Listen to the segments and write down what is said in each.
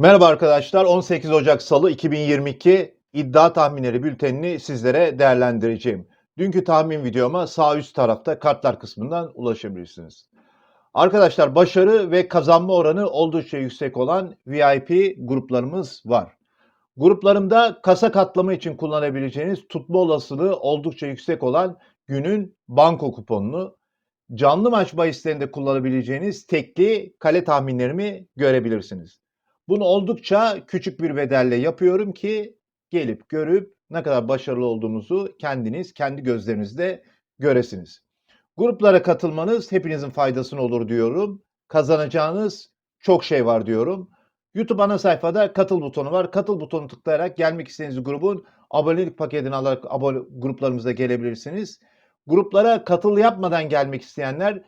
Merhaba arkadaşlar. 18 Ocak Salı 2022 iddia tahminleri bültenini sizlere değerlendireceğim. Dünkü tahmin videoma sağ üst tarafta kartlar kısmından ulaşabilirsiniz. Arkadaşlar başarı ve kazanma oranı oldukça yüksek olan VIP gruplarımız var. Gruplarımda kasa katlama için kullanabileceğiniz tutma olasılığı oldukça yüksek olan günün banko kuponunu, canlı maç bahislerinde kullanabileceğiniz tekli kale tahminlerimi görebilirsiniz. Bunu oldukça küçük bir bedelle yapıyorum ki gelip görüp ne kadar başarılı olduğumuzu kendiniz kendi gözlerinizde göresiniz. Gruplara katılmanız hepinizin faydasına olur diyorum. Kazanacağınız çok şey var diyorum. YouTube ana sayfada katıl butonu var. Katıl butonu tıklayarak gelmek istediğiniz grubun abonelik paketini alarak abone gruplarımıza gelebilirsiniz. Gruplara katıl yapmadan gelmek isteyenler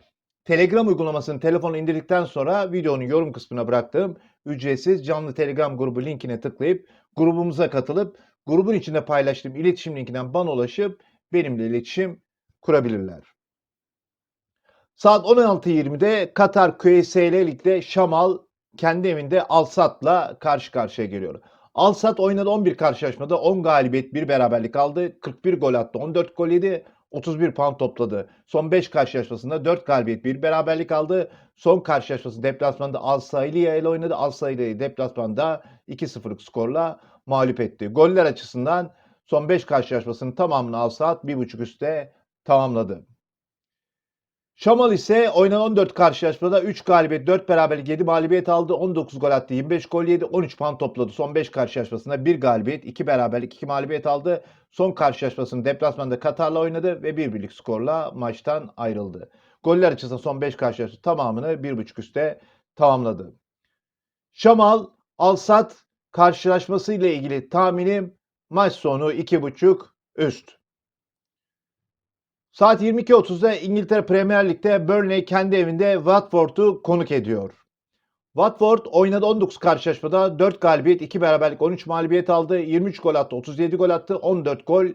Telegram uygulamasını telefona indirdikten sonra videonun yorum kısmına bıraktığım ücretsiz canlı Telegram grubu linkine tıklayıp grubumuza katılıp grubun içinde paylaştığım iletişim linkinden bana ulaşıp benimle iletişim kurabilirler. Saat 16.20'de Katar QSL Lig'de Şamal kendi evinde Alsat'la karşı karşıya geliyor. Alsat oynadı 11 karşılaşmada 10 galibiyet 1 beraberlik aldı. 41 gol attı 14 gol yedi. 31 puan topladı. Son 5 karşılaşmasında 4 galibiyet 1 beraberlik aldı. Son karşılaşması deplasmanda Al Sailiye ile oynadı. Al Sailiye'yi deplasmanda 2-0'lık skorla mağlup etti. Goller açısından son 5 karşılaşmasının tamamını Al Saad 1.5 üstte tamamladı. Şamal ise oynanan 14 karşılaşmada 3 galibiyet, 4 beraberlik, 7 mağlubiyet aldı. 19 gol attı, 25 gol yedi, 13 puan topladı. Son 5 karşılaşmasında 1 galibiyet, 2 beraberlik, 2 mağlubiyet aldı. Son karşılaşmasını deplasmanda Katar'la oynadı ve 1 birlik skorla maçtan ayrıldı. Goller açısından son 5 karşılaşma tamamını 1.5 üstte tamamladı. Şamal, Alsat karşılaşması ile ilgili tahminim maç sonu 2.5 üst. Saat 22.30'da İngiltere Premier Lig'de Burnley kendi evinde Watford'u konuk ediyor. Watford oynadı 19 karşılaşmada 4 galibiyet, 2 beraberlik, 13 mağlubiyet aldı. 23 gol attı, 37 gol attı, 14 gol,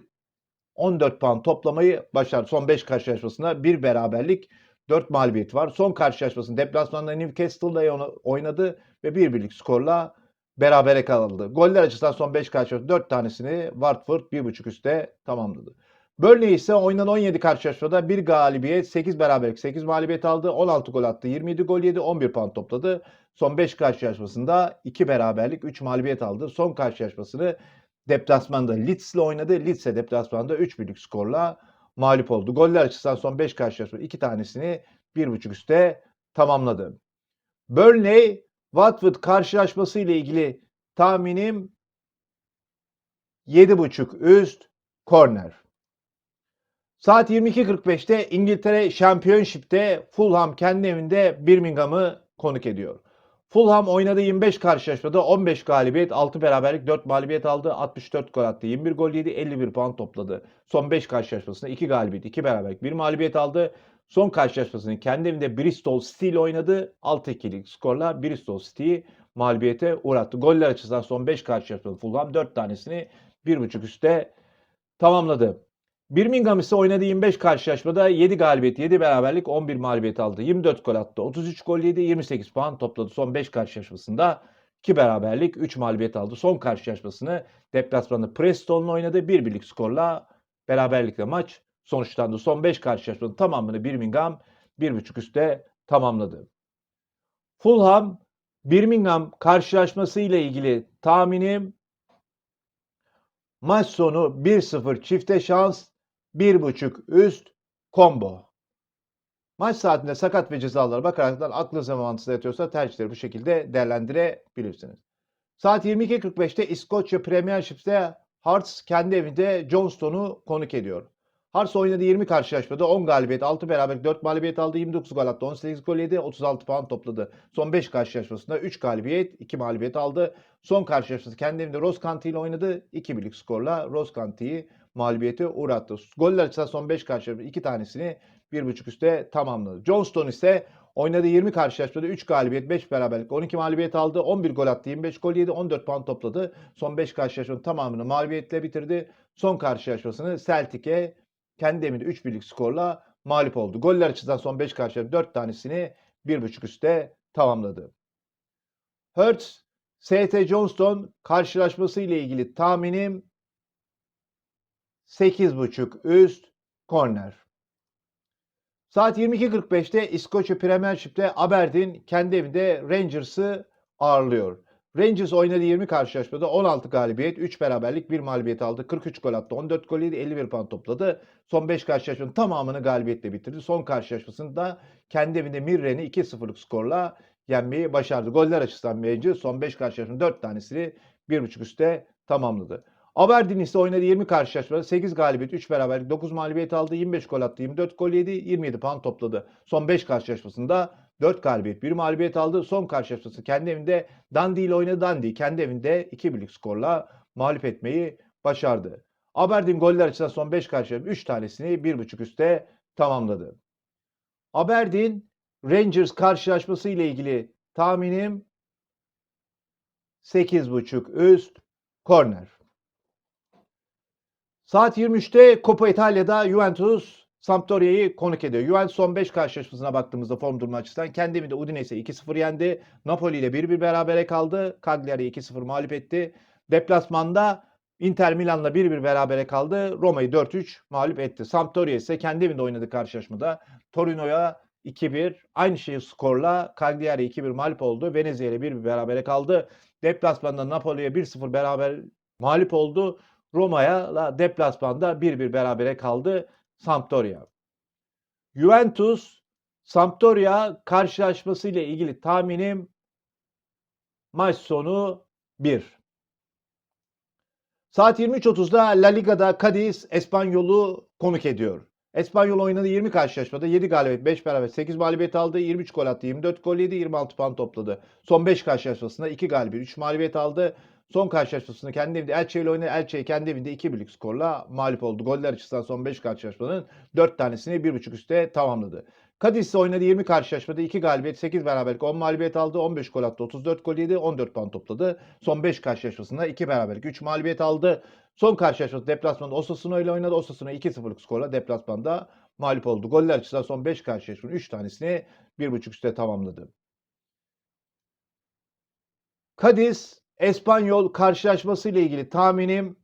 14 puan toplamayı başardı. Son 5 karşılaşmasında 1 beraberlik, 4 mağlubiyet var. Son karşılaşmasında deplasmanda Newcastle'da oynadı ve 1 birlik skorla berabere kaldı. Goller açısından son 5 karşılaşmada 4 tanesini Watford 1.5 üstte tamamladı. Burnley ise oynanan 17 karşılaşmada 1 galibiyet, 8 beraberlik, 8 mağlubiyet aldı. 16 gol attı, 27 gol yedi, 11 puan topladı. Son 5 karşılaşmasında 2 beraberlik, 3 mağlubiyet aldı. Son karşılaşmasını deplasmanda Leeds ile oynadı. Leeds'e deplasmanda 3 birlik skorla mağlup oldu. Goller açısından son 5 karşılaşma 2 tanesini 1.5 üstte tamamladı. Burnley Watford karşılaşması ile ilgili tahminim 7.5 üst korner. Saat 22.45'te İngiltere Championship'te Fulham kendi evinde Birmingham'ı konuk ediyor. Fulham oynadığı 25 karşılaşmada 15 galibiyet, 6 beraberlik, 4 mağlubiyet aldı. 64 gol attı, 21 gol yedi, 51 puan topladı. Son 5 karşılaşmasında 2 galibiyet, 2 beraberlik, 1 mağlubiyet aldı. Son karşılaşmasını kendi evinde Bristol City ile oynadı. 6-2'lik skorla Bristol City'yi mağlubiyete uğrattı. Goller açısından son 5 karşılaşmada Fulham 4 tanesini 1.5 üstte tamamladı. Birmingham ise oynadığı 25 karşılaşmada 7 galibiyet, 7 beraberlik, 11 mağlubiyet aldı. 24 gol attı, 33 gol yedi, 28 puan topladı. Son 5 karşılaşmasında 2 beraberlik, 3 mağlubiyet aldı. Son karşılaşmasını deplasmanda Preston'la oynadı. 1 birlik skorla beraberlikle maç sonuçlandı. Son 5 karşılaşmanın tamamını Birmingham 1.5 üstte tamamladı. Fulham Birmingham karşılaşması ile ilgili tahminim maç sonu 1-0 çifte şans 1.5 üst combo. Maç saatinde sakat ve cezalara bakaraktan aklınıza mantığı yatıyorsa tercihleri bu şekilde değerlendirebilirsiniz. Saat 22.45'te İskoçya Premiership'te Hearts kendi evinde Johnston'u konuk ediyor. Hearts oynadı 20 karşılaşmada 10 galibiyet, 6 beraber 4 mağlubiyet aldı, 29 gol attı, 18 gol yedi, 36 puan topladı. Son 5 karşılaşmasında 3 galibiyet, 2 mağlubiyet aldı. Son karşılaşması kendi evinde Ross County ile oynadı. 2 birlik skorla Ross County'yi mağlubiyete uğrattı. Goller açısından son 5 karşılaşma 2 tanesini 1.5 üstte tamamladı. Johnston ise oynadığı 20 karşılaşmada 3 galibiyet, 5 beraberlik, 12 mağlubiyet aldı. 11 gol attı, 25 gol yedi, 14 puan topladı. Son 5 karşılaşmanın tamamını mağlubiyetle bitirdi. Son karşılaşmasını Celtic'e kendi evinde 3 birlik skorla mağlup oldu. Goller açısından son 5 karşılaşma 4 tanesini 1.5 üstte tamamladı. Hertz ST Johnston karşılaşması ile ilgili tahminim 8.5 üst korner. Saat 22.45'te İskoçya Premiership'te Aberdeen kendi evinde Rangers'ı ağırlıyor. Rangers oynadığı 20 karşılaşmada 16 galibiyet, 3 beraberlik, 1 mağlubiyet aldı. 43 gol attı, 14 gol yedi, 51 puan topladı. Son 5 karşılaşmanın tamamını galibiyetle bitirdi. Son karşılaşmasında kendi evinde Mirren'i 2-0'lık skorla yenmeyi başardı. Goller açısından Rangers son 5 karşılaşmanın 4 tanesini 1.5 üstte tamamladı. Aberdeen ise oynadığı 20 karşılaşmada 8 galibiyet, 3 beraberlik, 9 mağlubiyet aldı. 25 gol attı, 24 gol yedi, 27 puan topladı. Son 5 karşılaşmasında 4 galibiyet, 1 mağlubiyet aldı. Son karşılaşması kendi evinde Dundee ile oynadı. Dundee kendi evinde 2 birlik skorla mağlup etmeyi başardı. Aberdeen goller açısından son 5 karşılaşma 3 tanesini 1.5 üstte tamamladı. Aberdeen Rangers karşılaşması ile ilgili tahminim 8.5 üst korner. Saat 23'te Coppa İtalya'da Juventus Sampdoria'yı konuk ediyor. Juventus son 5 karşılaşmasına baktığımızda form durumu açısından kendi evinde Udinese'yi 2-0 yendi. Napoli ile 1-1 berabere kaldı. Cagliari'yi 2-0 mağlup etti. Deplasmanda Inter Milan'la 1-1 berabere kaldı. Roma'yı 4-3 mağlup etti. Sampdoria ise kendi evinde oynadığı karşılaşmada Torino'ya 2-1 aynı şeyi skorla Cagliari 2-1 mağlup oldu. Venezia ile 1-1 berabere kaldı. Deplasmanda Napoli'ye 1-0 beraber mağlup oldu. Roma'ya la deplasmanda 1-1 berabere kaldı Sampdoria. Juventus Sampdoria karşılaşması ile ilgili tahminim maç sonu 1. Saat 23.30'da La Liga'da Cadiz Espanyol'u konuk ediyor. Espanyol oynadı 20 karşılaşmada 7 galibiyet, 5 beraber 8 mağlubiyet aldı. 23 gol attı, 24 gol yedi, 26 puan topladı. Son 5 karşılaşmasında 2 galibiyet, 3 mağlubiyet aldı. Son karşılaşmasını kendi evinde Elche ile oynadı. Elche kendi evinde 2 birlik skorla mağlup oldu. Goller açısından son 5 karşılaşmanın 4 tanesini 1.5 üstte tamamladı. Cadiz oynadı 20 karşılaşmada 2 galibiyet, 8 beraberlik, 10 mağlubiyet aldı. 15 gol attı, 34 gol yedi, 14 puan topladı. Son 5 karşılaşmasında 2 beraberlik, 3 mağlubiyet aldı. Son karşılaşması deplasmanda Osasuna ile oynadı. Osasuna 2-0'lık skorla deplasmanda mağlup oldu. Goller açısından son 5 karşılaşmanın 3 tanesini 1.5 üstte tamamladı. Cadiz Espanyol karşılaşması ile ilgili tahminim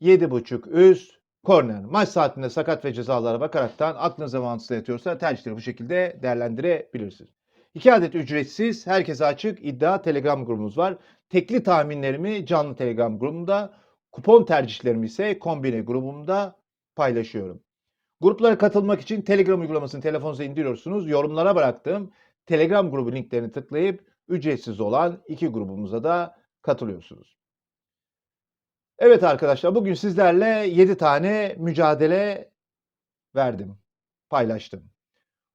7.5 üst korner. Maç saatinde sakat ve cezalara bakaraktan aklınıza mantıklı yatıyorsa tercihleri bu şekilde değerlendirebilirsiniz. 2 adet ücretsiz, herkese açık iddia Telegram grubumuz var. Tekli tahminlerimi canlı Telegram grubumda, kupon tercihlerimi ise kombine grubumda paylaşıyorum. Gruplara katılmak için Telegram uygulamasını telefonunuza indiriyorsunuz. Yorumlara bıraktığım Telegram grubu linklerini tıklayıp ücretsiz olan iki grubumuza da katılıyorsunuz. Evet arkadaşlar bugün sizlerle 7 tane mücadele verdim, paylaştım.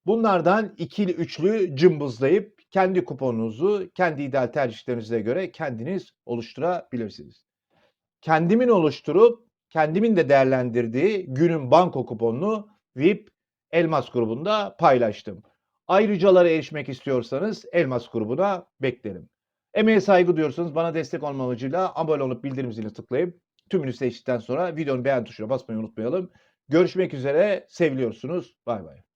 Bunlardan ikili üçlü cımbızlayıp kendi kuponunuzu kendi ideal tercihlerinize göre kendiniz oluşturabilirsiniz. Kendimin oluşturup kendimin de değerlendirdiği günün banko kuponunu VIP Elmas grubunda paylaştım. Ayrıcalara erişmek istiyorsanız Elmas grubuna beklerim. Emeğe saygı duyuyorsanız bana destek olma amacıyla abone olup bildirim zilini tıklayıp tümünü seçtikten sonra videonun beğen tuşuna basmayı unutmayalım. Görüşmek üzere. Seviliyorsunuz. Bay bay.